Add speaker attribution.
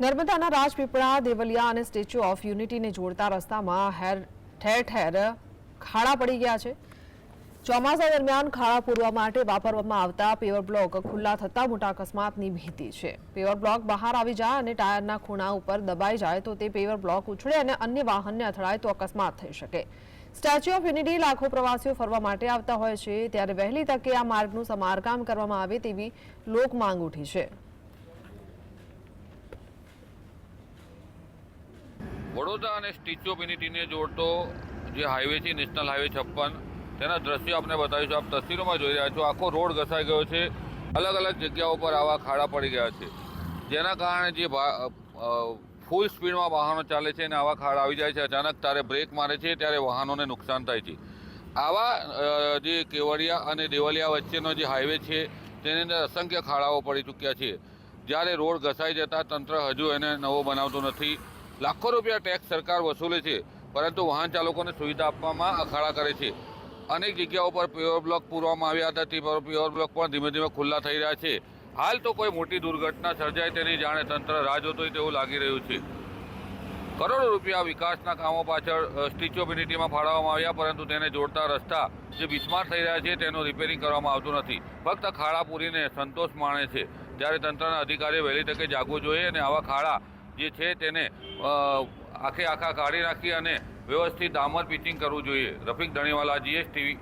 Speaker 1: નર્મદાના રાજપીપળા, દેવલિયા અને statue of યુનિટીને જોડતા રસ્તામાં હેર ઠેર ઠેર ખાડા પડી ગયા છે. ચોમાસા દરમિયાન ખાડા પૂરવા માટે વાપરવામાં આવતા પેવર બ્લોક ખુલ્લા થતા મોટા અકસ્માતની ભીતિ છે. પેવર બ્લોક બહાર આવી જાય અને ટાયરના ખૂણા ઉપર દબાઈ જાય તો તે પેવર બ્લોક ઉછળે અને અન્ય વાહનને અથડાય તો અકસ્માત થઈ શકે. સ્ટેચ્યુ ઓફ યુનિટી લાખો પ્રવાસીઓ ફરવા માટે આવતા હોય છે. ત્યારે વહેલી તકે આ માર્ગનું સમારકામ કરવામાં આવે તેવી લોક માંગ ઉઠી છે.
Speaker 2: વડોદરા અને સ્ટેચ્યુ ઓફ યુનિટીને જોડતો જે હાઈવે છે નેશનલ હાઈવે છપ્પન, તેના દ્રશ્યો આપને બતાવીશું. આપ તસવીરોમાં જોઈ રહ્યા છો, આખો રોડ ઘસાઈ ગયો છે. અલગ અલગ જગ્યાઓ પર આવા ખાડા પડી ગયા છે. જેના કારણે જે ફૂલ સ્પીડમાં વાહનો ચાલે છે અને આવા ખાડા આવી જાય છે. અચાનક ત્યારે બ્રેક મારે છે, ત્યારે વાહનોને નુકસાન થાય છે. આવા જે કેવડિયા અને દેવલિયા વચ્ચેનો જે હાઈવે છે, તેની અંદર અસંખ્ય ખાડાઓ પડી ચૂક્યા છે. જ્યારે રોડ ઘસાઈ જતાં તંત્ર હજુ એને નવો બનાવતું નથી. લાખો રૂપિયા ટેક્સ સરકાર વસૂલે છે, પરંતુ વાહન ચાલકોને સુવિધા આપવામાં અખાડા કરે છે. અનેક જગ્યાઓ પર પ્યોર બ્લોક પૂરવામાં આવ્યા હતા, તે પ્યોર બ્લોક પણ ધીમે ધીમે ખુલ્લા થઈ રહ્યા છે. હાલ તો કોઈ મોટી દુર્ઘટના સર્જાય તેની જાણે તંત્ર રાહ જોતો તેવું લાગી રહ્યું છે. કરોડો રૂપિયા વિકાસના કામો પાછળ સ્ટીચ ઓફ યુનિટીમાં ફાળવવામાં આવ્યા, પરંતુ તેને જોડતા રસ્તા જે બિસ્માર થઈ રહ્યા છે, તેનું રિપેરિંગ કરવામાં આવતું નથી. ફક્ત ખાડા પૂરીને સંતોષ માણે છે. ત્યારે તંત્રના અધિકારીઓ વહેલી તકે જાગવું જોઈએ અને આવા ખાડા જે છે તેને આખે આખા કાઢી નાખી અને વ્યવસ્થિત આમર પિચિંગ કરવું જોઈએ. Rafiq Dhaniwala GS TV